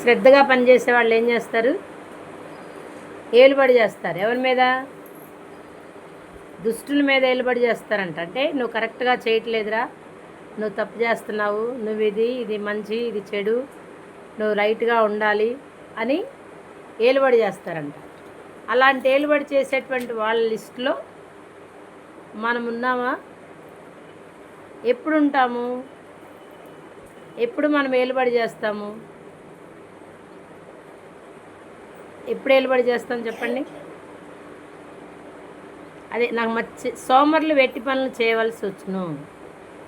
శ్రద్ధగా పనిచేసే వాళ్ళు ఏం చేస్తారు? ఏలుబడి చేస్తారు. ఎవరి మీద? దుష్టుల మీద ఏలుబడి చేస్తారంట. అంటే నువ్వు కరెక్ట్గా చేయట్లేదురా. నువ్వు తప్పు చేస్తున్నావు. నువ్వు ఇది ఇది మంచి ఇది చెడు. నువ్వు రైట్గా ఉండాలి అని ఏలుబడి చేస్తారంట. అలాంటి ఏలుబడి చేసేటువంటి వాళ్ళ లిస్టులో మనం ఉన్నామా ఎప్పుడు మనం ఏలుబడి చేస్తాము? ఎప్పుడు ఏలుబడి చేస్తాం చెప్పండి? అదే నాకు మర్చి సోమరులు వెట్టి పనులు చేయవలసి వచ్చును.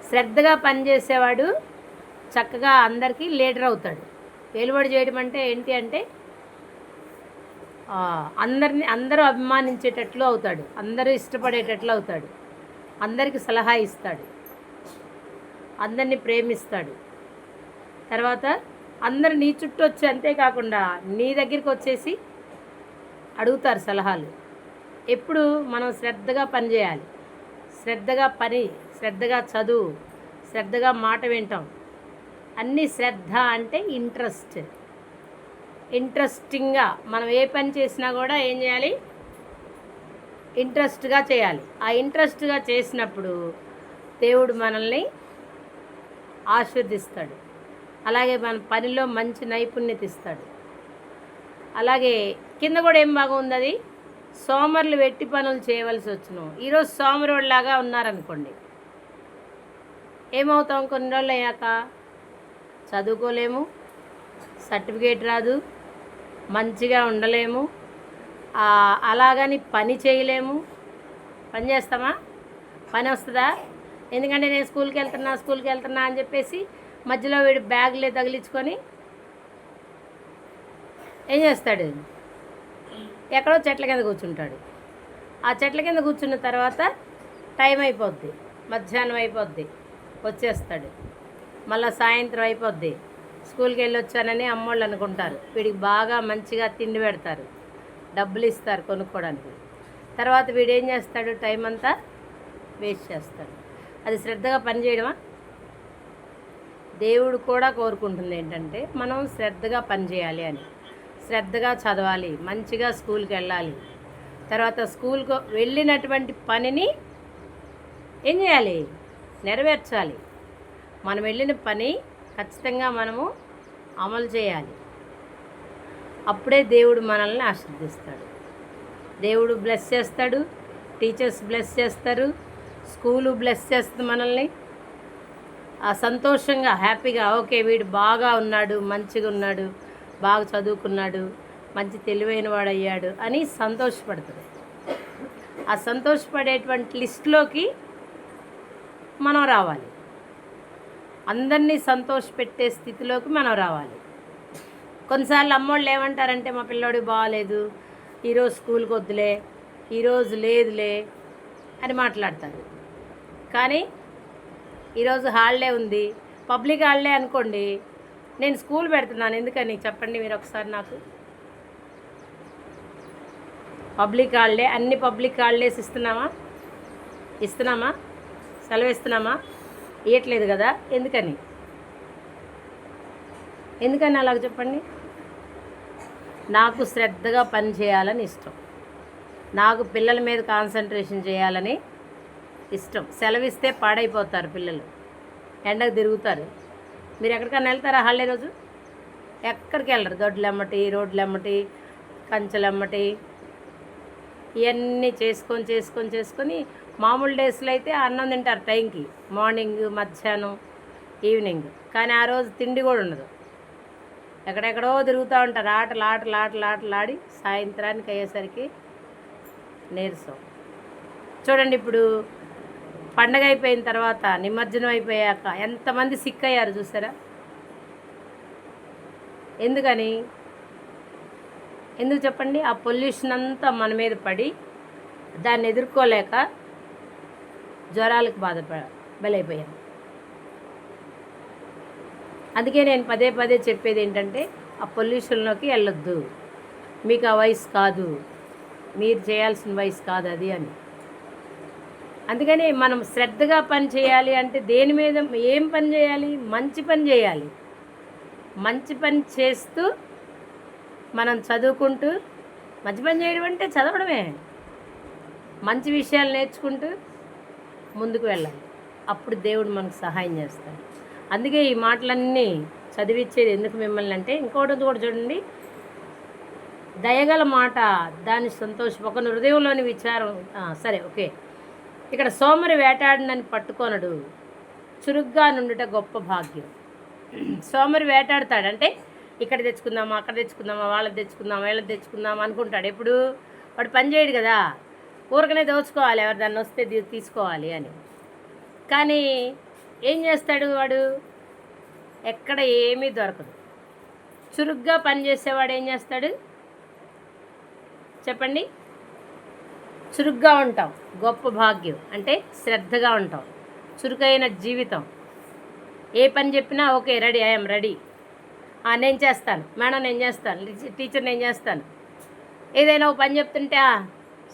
శ్రద్ధగా పనిచేసేవాడు చక్కగా అందరికీ లీడర్ అవుతాడు. ఏలుబడి చేయడం అంటే ఏంటి అంటే అందరిని అందరూ అభిమానించేటట్లు అవుతాడు. అందరూ ఇష్టపడేటట్లు అవుతాడు. అందరికి సలహా ఇస్తాడు. అందరినీ ప్రేమిస్తాడు. తర్వాత అందరు నీ చుట్టూ వచ్చి అంతేకాకుండా నీ దగ్గరికి వచ్చేసి అడుగుతారు సలహాలు. ఎప్పుడు మనం శ్రద్ధగా పని చేయాలి. శ్రద్ధగా పని శ్రద్ధగా చదువు శ్రద్ధగా మాట వింటాం అన్నీ శ్రద్ధ అంటే ఇంట్రెస్ట్. ఇంట్రెస్టింగ్గా మనం ఏ పని చేసినా కూడా ఏం చేయాలి? ఇంట్రెస్ట్గా చేయాలి. ఆ ఇంట్రెస్ట్గా చేసినప్పుడు దేవుడు మనల్ని ఆశీర్దిస్తాడు. అలాగే మన పనిలో మంచి నైపుణ్యత ఇస్తాడు అలాగే కింద కూడా ఏం బాగుంది అది సోమరులు వెట్టి పనులు చేయవలసి వచ్చును. ఈరోజు సోమరుడిలాగా ఉన్నారనుకోండి. ఏమవుతాం కొన్ని రోజులు అయ్యాక? చదువుకోలేము సర్టిఫికేట్ రాదు మంచిగా ఉండలేము అలాగని పని చేయలేము. పని చేస్తామా? పని వస్తుందా? ఎందుకంటే నేను స్కూల్కి వెళ్తున్నా స్కూల్కి వెళ్తున్నా అని చెప్పేసి మధ్యలో వీడు బ్యాగ్లే తగిలించుకొని ఏం చేస్తాడు? ఎక్కడో చెట్ల కింద కూర్చుంటాడు. ఆ చెట్ల కింద కూర్చున్న తర్వాత టైం అయిపోద్ది. మధ్యాహ్నం అయిపోద్ది. వచ్చేస్తాడు. మళ్ళీ సాయంత్రం అయిపోద్ది. స్కూల్కి వెళ్ళి వచ్చానని అమ్మోళ్ళు అనుకుంటారు. వీడికి బాగా మంచిగా తిండి పెడతారు. డబ్బులు ఇస్తారు కొనుక్కోవడానికి తర్వాత వీడు ఏం చేస్తాడు? టైం అంతా వేస్ట్ చేస్తాడు. అది శ్రద్ధగా పనిచేయడమా? దేవుడు కూడా కోరుకుంటుంది ఏంటంటే మనం శ్రద్ధగా పనిచేయాలి అని. శ్రద్ధగా చదవాలి మంచిగా స్కూల్కి వెళ్ళాలి. తర్వాత స్కూల్కు వెళ్ళినటువంటి పనిని ఏం చేయాలి? నెరవేర్చాలి. మనం వెళ్ళిన పని ఖచ్చితంగా మనము అమలు చేయాలి. అప్పుడే దేవుడు మనల్ని ఆశీర్దిస్తాడు. దేవుడు బ్లెస్ చేస్తాడు టీచర్స్ బ్లెస్ చేస్తారు స్కూలు బ్లెస్ చేస్తుంది మనల్ని. సంతోషంగా హ్యాపీగా ఓకే వీడు బాగా ఉన్నాడు మంచిగా ఉన్నాడు బాగా చదువుకున్నాడు మంచి తెలివైన వాడు అయ్యాడు అని సంతోషపడుతుంది ఆ సంతోషపడేటువంటి లిస్టులోకి మనం రావాలి. అందరినీ సంతోషపెట్టే స్థితిలోకి మనం రావాలి. కొన్నిసార్లు అమ్మోళ్ళు ఏమంటారంటే మా పిల్లోడు బాగాలేదు ఈరోజు స్కూల్కి వద్దులే ఈరోజు లేదులే అని మాట్లాడతారు. కానీ ఈరోజు హాలిడే ఉంది. పబ్లిక్ హాలిడే అనుకోండి నేను స్కూల్ పెడుతున్నాను. ఎందుకని? చెప్పండి మీరు ఒకసారి నాకు. పబ్లిక్ హాలిడే అన్ని పబ్లిక్ హాలిడేస్ ఇస్తున్నామా? ఇస్తున్నామా? సెలవు ఇస్తున్నామా? ఇవ్వట్లేదు కదా? ఎందుకని? ఎందుకని అలాగ చెప్పండి? నాకు శ్రద్ధగా పని చేయాలని ఇష్టం. నాకు పిల్లల మీద కాన్సన్ట్రేషన్ చేయాలని ఇష్టం. సెలవిస్తే పాడైపోతారు పిల్లలు. ఎండకు తిరుగుతారు. మీరు ఎక్కడికైనా వెళ్తారా హాలిడే రోజు? ఎక్కడికి వెళ్ళరు. దొడ్లు ఎమ్మటి రోడ్లు ఎమ్మటి కంచెలు ఇవన్నీ చేసుకొని చేసుకొని చేసుకొని మామూలు డేస్లో అయితే అన్నం తింటారు టైంకి. మార్నింగ్ మధ్యాహ్నం ఈవినింగ్. కానీ ఆ రోజు తిండి కూడా ఉండదు. ఎక్కడెక్కడో తిరుగుతూ ఉంటారు. ఆటలు ఆటలు ఆటలు ఆటలు ఆడి సాయంత్రానికి అయ్యేసరికి నీరసం. చూడండి ఇప్పుడు పండగ అయిపోయిన తర్వాత నిమజ్జనం అయిపోయాక ఎంతమంది సిక్ అయ్యారు చూసారా? ఎందుకని? ఎందుకు చెప్పండి? ఆ పొల్యూషన్ అంతా మన మీద పడి దాన్ని ఎదుర్కోలేక జ్వరాలకు బాధప బలైపోయాను అందుకే నేను పదే పదే చెప్పేది ఏంటంటే ఆ పొల్యూషన్లోకి వెళ్ళొద్దు. మీకు ఆ వయసు కాదు. మీరు చేయాల్సిన వయసు కాదు అది అని. అందుకని మనం శ్రద్ధగా పని చేయాలి అంటే దేని మీద ఏం పని చేయాలి? మంచి పని చేయాలి. మంచి పని చేస్తూ మనం చదువుకుంటూ మంచి పని చేయడం అంటే చదవడమే. మంచి విషయాలు నేర్చుకుంటూ ముందుకు వెళ్ళాలి. అప్పుడు దేవుడు మనకు సహాయం చేస్తాడు. అందుకే ఈ మాటలన్నీ చదివిచ్చేది ఎందుకు మిమ్మల్ని అంటే ఇంకోటి కూడా చూడండి. దయగల మాట దాని సంతోషం. ఒక హృదయంలోని విచారం సరే ఓకే. ఇక్కడ సోమరి వేటాడినని పట్టుకొనడు. చురుగ్గా నుండుట గొప్ప భాగ్యం. సోమరి వేటాడతాడు. అంటే ఇక్కడ తెచ్చుకుందామా అక్కడ తెచ్చుకుందామా వాళ్ళది తెచ్చుకుందామా వీళ్ళది తెచ్చుకుందామా అనుకుంటాడు. ఎప్పుడు? వాడు పని చేయడు కదా. ఊరకనే దోచుకోవాలి. ఎవరు దాన్ని వస్తే తీసుకోవాలి అని. కానీ ఏం చేస్తాడు వాడు? ఎక్కడ ఏమీ దొరకదు. చురుగ్గా పనిచేసేవాడు ఏం చేస్తాడు? చెప్పండి. చురుగ్గా ఉంటాం గొప్ప భాగ్యం అంటే శ్రద్ధగా ఉంటాం చురుకైన జీవితం. ఏ పని చెప్పినా ఓకే రెడీ ఐఎమ్ రెడీ. నేను చేస్తాను. మేడం నేను చేస్తాను. టీచర్ నేను చేస్తాను. ఏదైనా ఒక పని చెప్తుంటే "ఆ,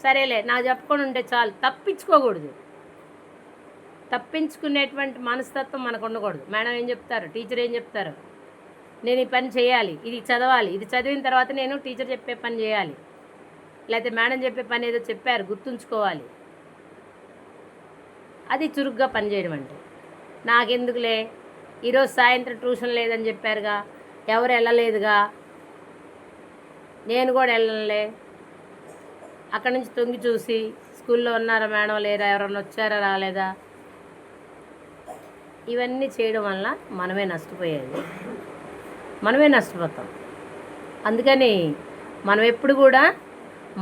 సరేలే నాకు చెప్పకుండా ఉంటే చాలు. తప్పించుకోకూడదు. తప్పించుకునేటువంటి మనస్తత్వం మనకు ఉండకూడదు. మేడం ఏం చెప్తారు? టీచర్ ఏం చెప్తారు? నేను ఈ పని చేయాలి ఇది చదవాలి ఇది చదివిన తర్వాత నేను టీచర్ చెప్పే పని చేయాలి. లేకపోతే మేడం చెప్పే పని ఏదో చెప్పారు గుర్తుంచుకోవాలి. అది చురుగ్గా పనిచేయడం అంటే నాకెందుకులే? ఈరోజు సాయంత్రం ట్యూషన్ లేదని చెప్పారుగా ఎవరు వెళ్ళలేదుగా? నేను కూడా వెళ్ళలే అక్కడి నుంచి తొంగి చూసి స్కూల్లో ఉన్నారా మేడం లేరా ఎవరన్నా వచ్చారా రాలేదా? ఇవన్నీ చేయడం వల్ల మనమే నష్టపోయేది. మనమే నష్టపోతాం. అందుకని మనం ఎప్పుడు కూడా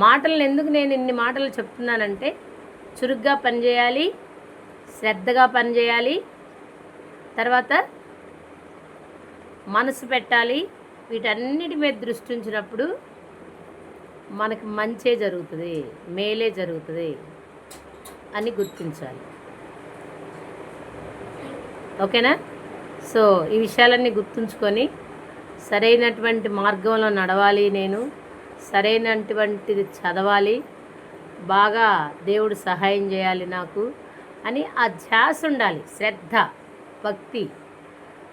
మాటలను ఎందుకు నేను ఇన్ని మాటలు చెప్తున్నానంటే చురుగ్గా పనిచేయాలి శ్రద్ధగా పనిచేయాలి తర్వాత మనసు పెట్టాలి వీటన్నిటి మీద దృష్టి ఉంచినప్పుడు మనకి మంచే జరుగుతుంది మేలే జరుగుతుంది అని గుర్తించాలి. ఓకేనా? సో ఈ విషయాలన్నీ గుర్తుంచుకొని సరైనటువంటి మార్గంలో నడవాలి నేను. సరైనటువంటిది చదవాలి. బాగా దేవుడు సహాయం చేయాలి నాకు అని ఆ ధ్యాస ఉండాలి. శ్రద్ధ భక్తి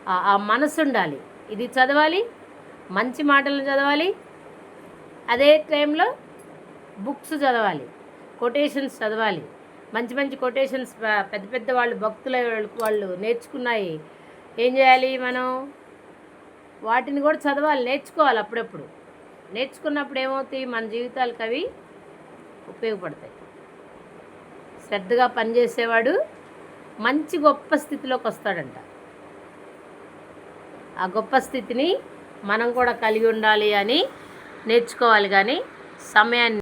ఆ- మనసు ఉండాలి. ఇది చదవాలి మంచి మాటలు చదవాలి అదే టైంలో బుక్స్ చదవాలి కొటేషన్స్ చదవాలి. మంచి మంచి కొటేషన్స్ పెద్ద పెద్ద వాళ్ళు భక్తుల వాళ్ళు నేర్చుకున్నాయి. ఏం చేయాలి మనం? వాటిని కూడా చదవాలి నేర్చుకోవాలి అప్పుడప్పుడు. నేర్చుకున్నప్పుడు ఏమవుతాయి మన జీవితాలకు అవి ఉపయోగపడతాయి. శ్రద్ధగా పనిచేసేవాడు మంచి గొప్ప స్థితిలోకి వస్తాడంట. ఆ గొప్ప స్థితిని మనం కూడా కలిగి ఉండాలి అని నేర్చుకోవాలి కానీ సమయాన్ని